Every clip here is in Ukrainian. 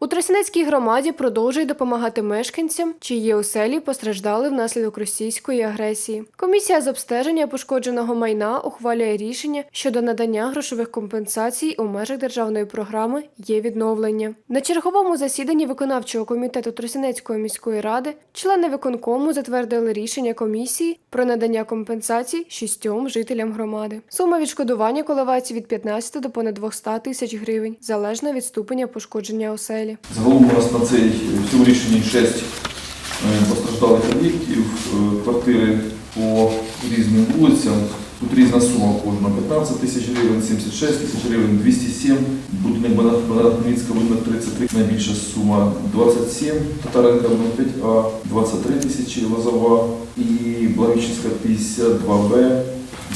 У Тростянецькій громаді продовжують допомагати мешканцям, чиї оселі постраждали внаслідок російської агресії. Комісія з обстеження пошкодженого майна ухвалює рішення щодо надання грошових компенсацій у межах державної програми є відновлення. На черговому засіданні виконавчого комітету Тростянецької міської ради члени виконкому затвердили рішення комісії про надання компенсацій шістьом жителям громади. Сума відшкодування коливається від 15 до понад 200 тисяч гривень, залежно від ступеня пошкодження оселі. Загалом у нас на цей в цьому рішенні 6 постраждалих об'єктів, е, квартири по різним вулицям. Тут різна сума кожна 15 тисяч гривень, 76 тисяч гривень, 207, будинок Бондар Хмельницька, будинок 33, найбільша сума 27, Татаренка будинок 5А, 23 тисячі Лозова і Благовіщенська 52Б,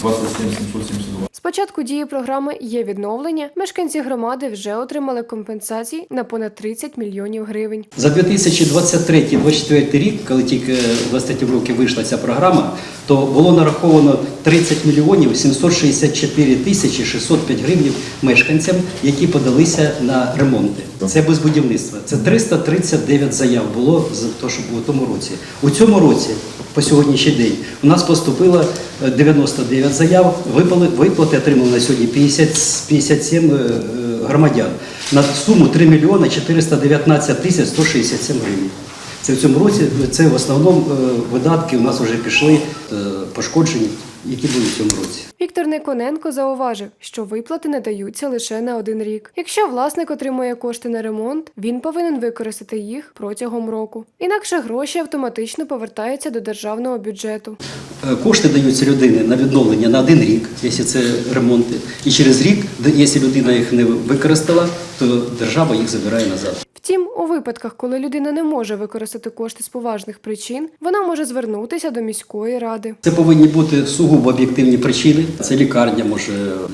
27 772. Початку дії програми є відновлення. Мешканці громади вже отримали компенсації на понад 30 мільйонів гривень. За 2023-2024 рік, коли тільки в 23 роки вийшла ця програма, то було нараховано 30 мільйонів 764 тисячі 605 гривень мешканцям, які подалися на ремонти. Це без будівництва. Це 339 заяв було за те, що було в тому році. У цьому році, по сьогоднішній день, у нас поступило е, 99 заяв. Випали, виплати отримали на сьогодні 50, 57 е, е, громадян на суму 3 мільйони 419 тисяч 167 гривень. Це в цьому році, це в основному е, видатки у нас вже пішли пошкоджені, які були в цьому році. Віктор Никоненко зауважив, що виплати надаються лише на один рік. Якщо власник отримує кошти на ремонт, він повинен використати їх протягом року. Інакше гроші автоматично повертаються до державного бюджету. Е, Кошти даються людині на відновлення на один рік, якщо це ремонти. І через рік, якщо людина їх не використала, то держава їх забирає назад. Втім, у випадках, коли людина не може використати кошти з поважних причин, вона може звернутися до міської ради. Це повинні бути сугубо об'єктивні причини. Це лікарня, може,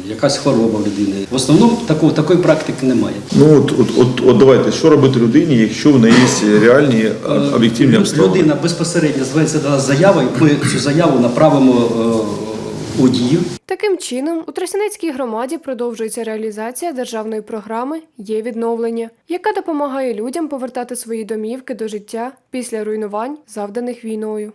якась хвороба в людини. В основному такої, такої практики немає. Ну от, от, от, от давайте, що робити людині, якщо в неї є реальні Е, об'єктивні обставини? Людина безпосередньо звернеться до нас заявою, ми цю заяву направимо дію. Таким чином, у Тростянецькій громаді продовжується реалізація державної програми Є відновлення, яка допомагає людям повертати свої домівки до життя після руйнувань, завданих війною.